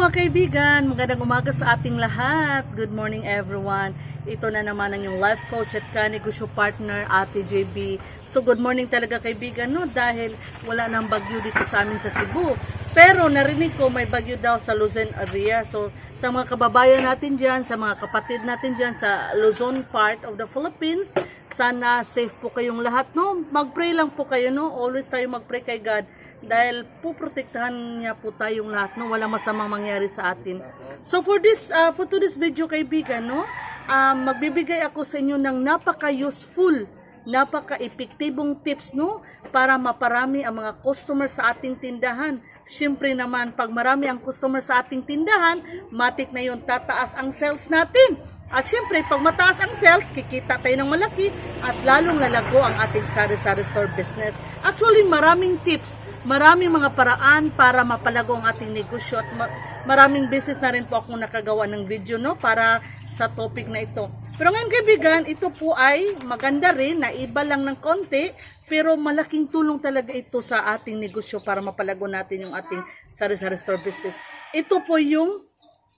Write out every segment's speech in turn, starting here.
mga kaibigan, magandang umaga sa ating lahat. Good morning everyone. Ito na naman ang yung life coach at kanegosyo partner, Ate JB. So good morning talaga kaibigan no dahil wala nang bagyo dito sa amin sa Cebu. Pero narinig ko may bagyo daw sa Luzon area. So sa mga kababayan natin dyan, sa mga kapatid natin dyan sa Luzon part of the Philippines, sana safe po kayong lahat no. Mag-pray lang po kayo no. Always tayo mag-pray kay God dahil puprotektahan niya po tayong lahat no wala masamang mangyari sa atin so for this uh, for today's video kaibigan no um, magbibigay ako sa inyo ng napaka useful napaka epektibong tips no para maparami ang mga customer sa ating tindahan Siyempre naman, pag marami ang customer sa ating tindahan, matik na yun, tataas ang sales natin. At siyempre, pag mataas ang sales, kikita tayo ng malaki at lalong lalago ang ating sari-sari store business. Actually, maraming tips, maraming mga paraan para mapalago ang ating negosyo at ma- maraming business na rin po akong nakagawa ng video no para sa topic na ito. Pero ngayon kaibigan, ito po ay maganda rin na iba lang ng konti pero malaking tulong talaga ito sa ating negosyo para mapalago natin yung ating sari-sari store business. Ito po yung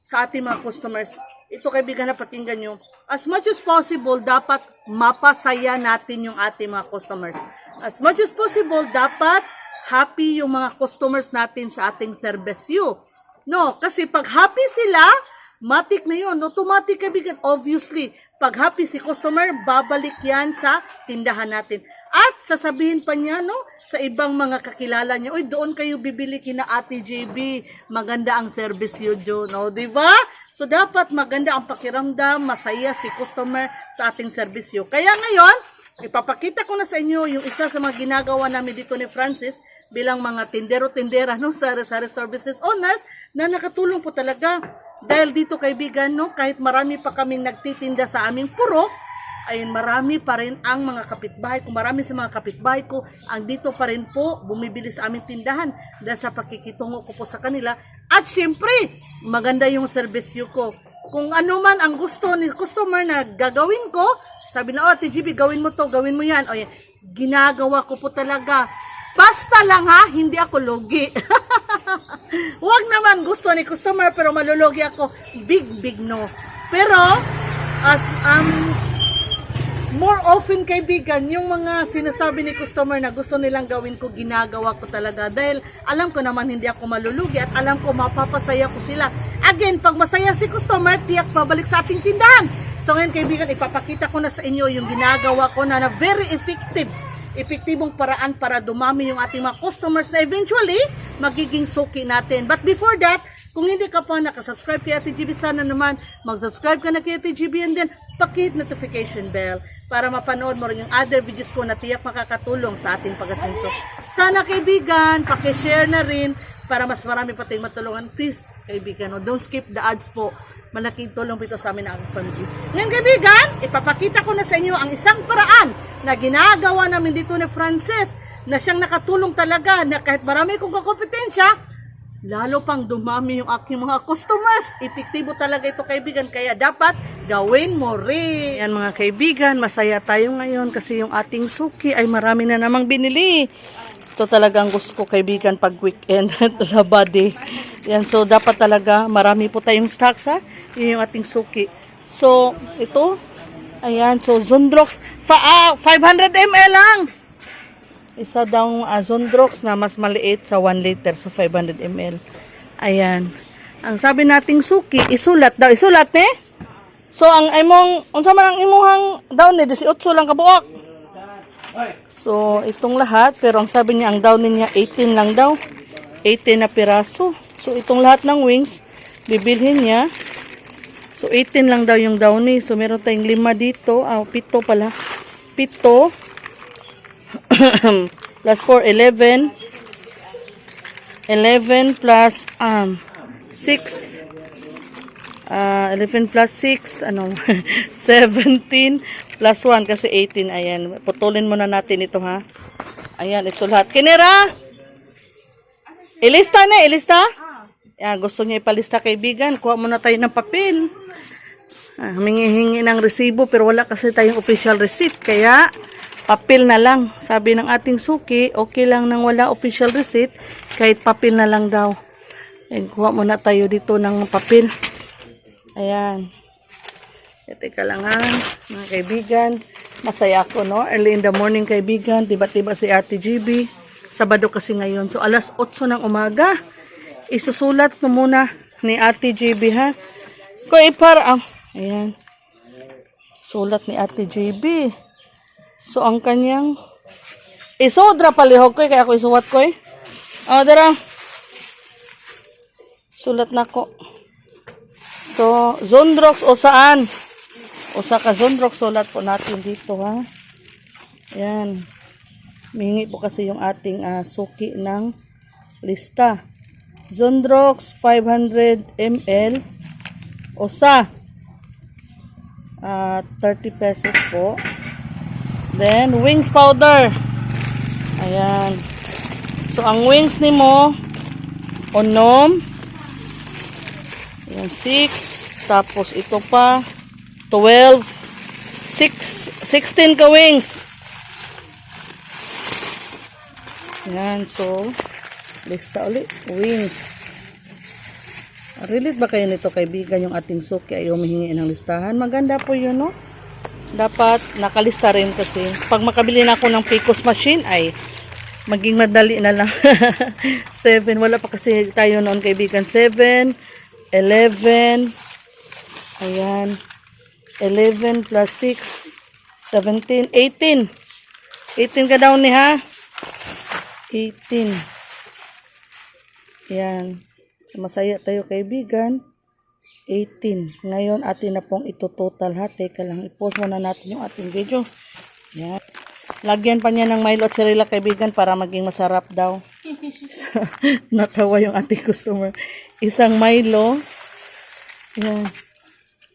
sa ating mga customers. Ito kaibigan na pakinggan nyo. As much as possible, dapat mapasaya natin yung ating mga customers. As much as possible, dapat happy yung mga customers natin sa ating service No, kasi pag happy sila, matik na yun. Automatic kaibigan, obviously. Pag happy si customer, babalik yan sa tindahan natin. At sasabihin pa niya, no, sa ibang mga kakilala niya, Uy, doon kayo bibili kina Ate JB. Maganda ang service yun, Jo. No, di ba? So, dapat maganda ang pakiramdam, masaya si customer sa ating serbisyo. Kaya ngayon, ipapakita ko na sa inyo yung isa sa mga ginagawa namin dito ni Francis bilang mga tindero-tindera no, sa store business owners na nakatulong po talaga. Dahil dito kaibigan, no, kahit marami pa kaming nagtitinda sa aming purok, ayun marami pa rin ang mga kapitbahay ko. Marami sa mga kapitbahay ko ang dito pa rin po bumibili sa aming tindahan dahil sa pakikitungo ko po sa kanila. At syempre, maganda yung serbisyo ko. Kung ano man ang gusto ni customer na gagawin ko, sabi na, oh, TGB, gawin mo to, gawin mo yan. O yan, ginagawa ko po talaga. Basta lang ha, hindi ako logi. Huwag naman gusto ni customer pero malulugi ako. Big, big no. Pero, as, um, more often kaibigan, yung mga sinasabi ni customer na gusto nilang gawin ko, ginagawa ko talaga. Dahil alam ko naman hindi ako malulugi at alam ko mapapasaya ko sila. Again, pag masaya si customer, tiyak pabalik sa ating tindahan. So ngayon kaibigan, ipapakita ko na sa inyo yung ginagawa ko na, na very effective epektibong paraan para dumami yung ating mga customers na eventually magiging suki natin. But before that, kung hindi ka pa nakasubscribe kay Ate GB, sana naman mag-subscribe ka na kay Ate GB and then pakit notification bell para mapanood mo rin yung other videos ko na tiyak makakatulong sa ating pag-asenso. Sana kaibigan, pakishare na rin para mas marami pa tayong matulungan. Please, kaibigan, no, don't skip the ads po. Malaking tulong po ito sa amin ng aking family. Ngayon, kaibigan, ipapakita ko na sa inyo ang isang paraan na ginagawa namin dito ni Frances na siyang nakatulong talaga na kahit marami kong kakompetensya, lalo pang dumami yung aking mga customers. Epektibo talaga ito kaibigan, kaya dapat gawin mo rin. Yan mga kaibigan, masaya tayo ngayon kasi yung ating suki ay marami na namang binili. Ito talagang gusto ko kaibigan pag weekend, labadi. Yan, so dapat talaga marami po tayong stocks ha. Yun yung ating suki. So, ito, ayan, so Zondrox, fa ah, 500 ml lang. Isa daw uh, Zondrox na mas maliit sa 1 liter sa 500 ml. Ayan. Ang sabi nating suki, isulat daw. Isulat eh? So, ang imong, unsa man ang imuhang daw ni 18 lang kabuok. So, itong lahat, pero ang sabi niya, ang down niya 18 lang daw. 18 na piraso. So, itong lahat ng wings, bibilhin niya. So, 18 lang daw yung downy. So, meron tayong lima dito. Ah, pito pala. Pito. Plus 4, 11. 11 plus um, 6. Ah, 11 plus 6, ano, 17 plus 1 kasi 18. Ayan, putulin muna natin ito ha. Ayan, ito lahat. Kinera! Ilista na, ilista? Yan, gusto niya ipalista kaibigan. Kuha muna tayo ng papel. Ah, humingi-hingi ng resibo pero wala kasi tayong official receipt. Kaya, papel na lang. Sabi ng ating suki, okay lang nang wala official receipt. Kahit papel na lang daw. Ayan, kuha muna tayo dito ng papel. Ayan. E, teka lang ha, mga kaibigan. Masaya ako, no? Early in the morning, kaibigan. Tiba-tiba si Ate GB. Sabado kasi ngayon. So, alas 8 ng umaga. Isusulat ko muna ni Ate GB, ha? Ko, para, ah, ayan. Sulat ni Ate GB. So, ang kanyang, isodra palihog ko, kaya ako isuwat ko, eh. O, dara. Sulat na ko. So, Zondrox o saan? O sa ka Zondrox, sulat po natin dito ha. Yan. Mingi po kasi yung ating ah, suki ng lista. Zondrox 500 ml o sa ah, 30 pesos po. Then, wings powder. Ayan. So, ang wings ni mo, onom, Ayan, 6. Tapos ito pa, 12. 6, 16 ka wings. Ayan, so, lista ulit. Wings. Relate ba kayo nito kaibigan yung ating suki ay humihingi ng listahan? Maganda po yun, no? Dapat nakalista rin kasi. Pag makabili na ako ng Picos machine ay maging madali na lang. 7. Wala pa kasi tayo noon kaibigan. 7. 11. Ayan. 11 plus 6. 17. 18. 18 ka daw ni ha? 18. Ayan. Masaya tayo kaibigan. 18. Ngayon atin na pong ito total ha. Teka lang. I-post muna natin yung ating video. Ayan. Lagyan pa niya ng Milo at Cerela kaibigan para maging masarap daw. Natawa yung ating customer. Isang Milo. Ayan.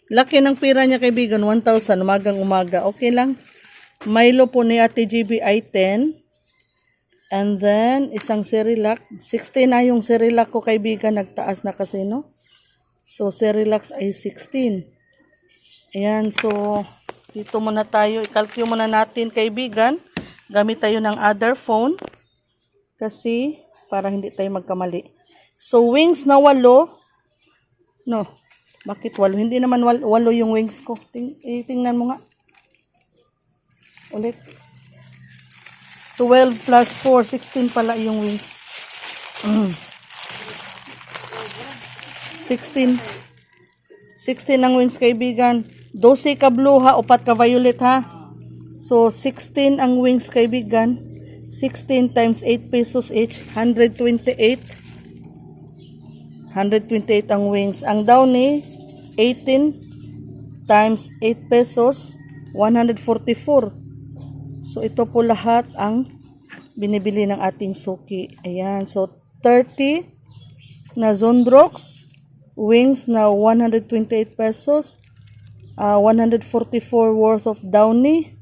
Laki ng pira niya kaibigan, 1,000 umagang umaga. Okay lang. Milo po ni Ate GB ay 10. And then, isang Cerelac. 16 na yung Cerelac ko kaibigan, nagtaas na kasi, no? So, Cerelac ay 16. Ayan, so, dito muna tayo. I-calculate muna natin kaibigan. Gamit tayo ng other phone. Kasi, para hindi tayo magkamali. So, wings na walo. No. Bakit walo? Hindi naman wal- walo yung wings ko. Ting eh, tingnan mo nga. Ulit. 12 plus 4, 16 pala yung wings. Mm. 16. 16 ang wings kaibigan. 12 ka blue ha, upat ka violet ha. So 16 ang wings kaibigan. 16 times 8 pesos each, 128. 128 ang wings. Ang downy, 18 times 8 pesos, 144. So, ito po lahat ang binibili ng ating suki. Ayan. So, 30 na Zondrox, wings na 128 pesos, ah, 144 worth of Downy,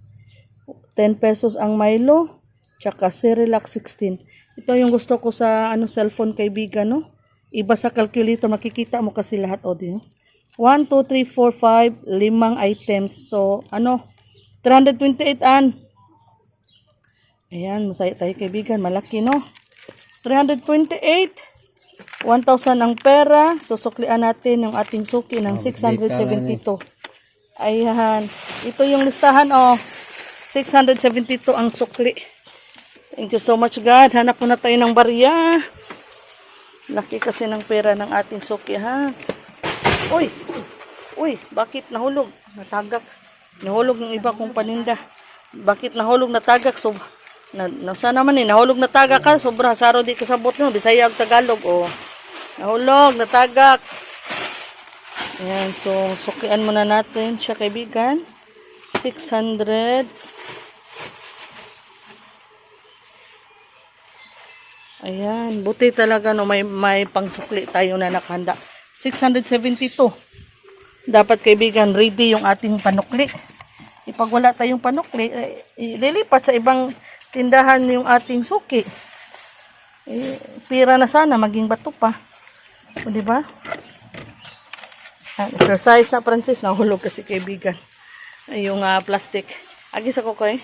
10 pesos ang Milo, tsaka Cerelac 16. Ito yung gusto ko sa ano cellphone kaibigan, no? Iba sa calculator, makikita mo kasi lahat o din. 1, 2, 3, 4, 5, limang items. So, ano, 328 an. Ayan, masaya tayo kaibigan. Malaki, no? 328. 1,000 ang pera. Susuklian natin yung ating suki ng 672. Ayan. Ito yung listahan, oh. 672 ang sukli. Thank you so much, God. Hanap muna tayo ng barya. Laki kasi ng pera ng ating suki, ha? Uy! Uy, bakit nahulog? Natagak. Nahulog yung iba kong paninda. Bakit nahulog natagak? So, na, na, sana naman eh, nahulog natagak ka. Sobra, saro di kasabot no. Bisaya ag Tagalog, oh. Nahulog, natagak. Ayan, so, sukian muna natin siya, kaibigan. 600. Ayan, buti talaga no may may pangsukli tayo na nakahanda. 672. Dapat kaibigan ready yung ating panukli. Ipag wala tayong panukli, eh, ililipat sa ibang tindahan yung ating suki. Eh, pira na sana maging bato pa. O, di ba? Ah, exercise na Francis, nahulog kasi kaibigan. Yung ah, plastic. Agis ako ko eh.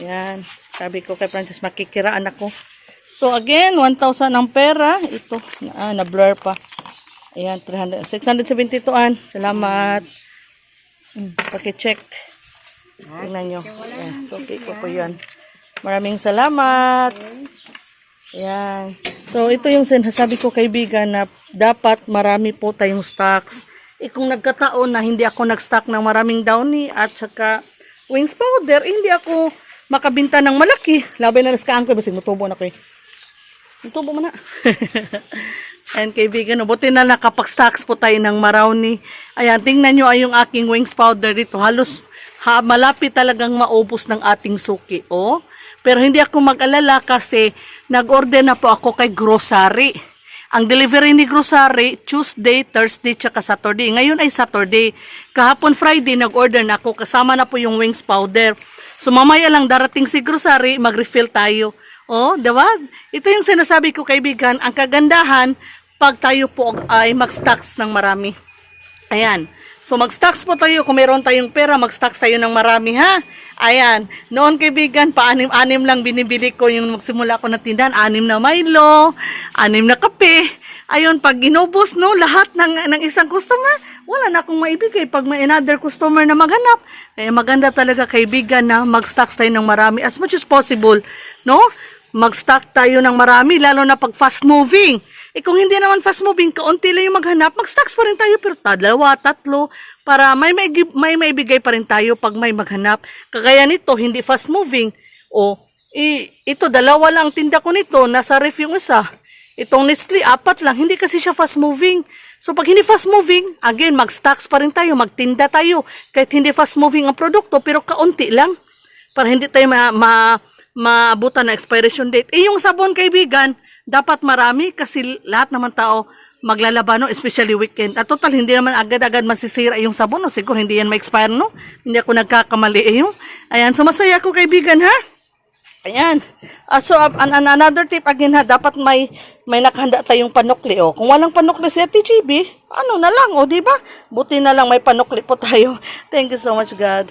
Yan. Sabi ko kay Francis, makikiraan ako. So again, 1,000 ang pera. Ito, ah, na-blur pa. Ayan, 300, 672 an. Salamat. Hmm, paki-check. Tingnan nyo. Ayan, so, okay ko po yan. Maraming salamat. Ayan. So, ito yung sinasabi ko kaibigan na dapat marami po tayong stocks. Eh, kung nagkataon na hindi ako nag-stock ng maraming downy at saka wings powder, eh, hindi ako makabinta ng malaki. Labi na naskahan ko, basig mutubo na ko eh. Mutubo mo na. And kaibigan, buti na nakapag-stocks po tayo ng marowni. Ayan, tingnan nyo ay yung aking wings powder dito. Halos ha, malapit talagang maubos ng ating suki. Oh. Pero hindi ako mag-alala kasi nag-order na po ako kay grocery. Ang delivery ni grocery, Tuesday, Thursday, tsaka Saturday. Ngayon ay Saturday. Kahapon Friday, nag-order na ako. Kasama na po yung wings powder. So mamaya lang darating si grocery, mag-refill tayo. Oh, diba? Ito yung sinasabi ko kaibigan, ang kagandahan pag tayo po ay mag-stocks ng marami. Ayan. So mag-stocks po tayo kung meron tayong pera, mag-stocks tayo ng marami ha. Ayan. Noon kaibigan, paanim-anim lang binibili ko yung magsimula ko na tindahan, anim na Milo, anim na kape. Ayun, pag inubos no, lahat ng, ng isang customer, wala na akong maibigay pag may another customer na maghanap. Kaya maganda talaga kaibigan na mag-stocks tayo ng marami as much as possible, no? Mag-stock tayo ng marami, lalo na pag fast moving. Eh kung hindi naman fast moving, kaunti lang yung maghanap, mag-stocks pa rin tayo, pero dalawa, tatlo, para may, may, may maibigay pa rin tayo pag may maghanap. Kagaya nito, hindi fast moving. O, i, ito, dalawa lang tinda ko nito, nasa ref yung isa. Itong Nestle, apat lang, hindi kasi siya fast moving. So pag hindi fast moving, again, mag-stocks pa rin tayo, magtinda tayo. Kahit hindi fast moving ang produkto, pero kaunti lang. Para hindi tayo ma, ma, maabutan na expiration date. Eh yung sabon kaibigan, dapat marami kasi lahat naman tao maglalaba no, especially weekend. At total, hindi naman agad-agad masisira yung sabon. No? Siguro hindi yan ma-expire, no? Hindi ako nagkakamali eh yung. Ayan, so masaya ako kaibigan, ha? Ayan. Ah, so, uh, an- an- another tip again ha, dapat may may nakahanda tayong panukli. Oh. Kung walang panukli si Ate GB, ano na lang, oh, di ba? Buti na lang may panukli po tayo. Thank you so much, God.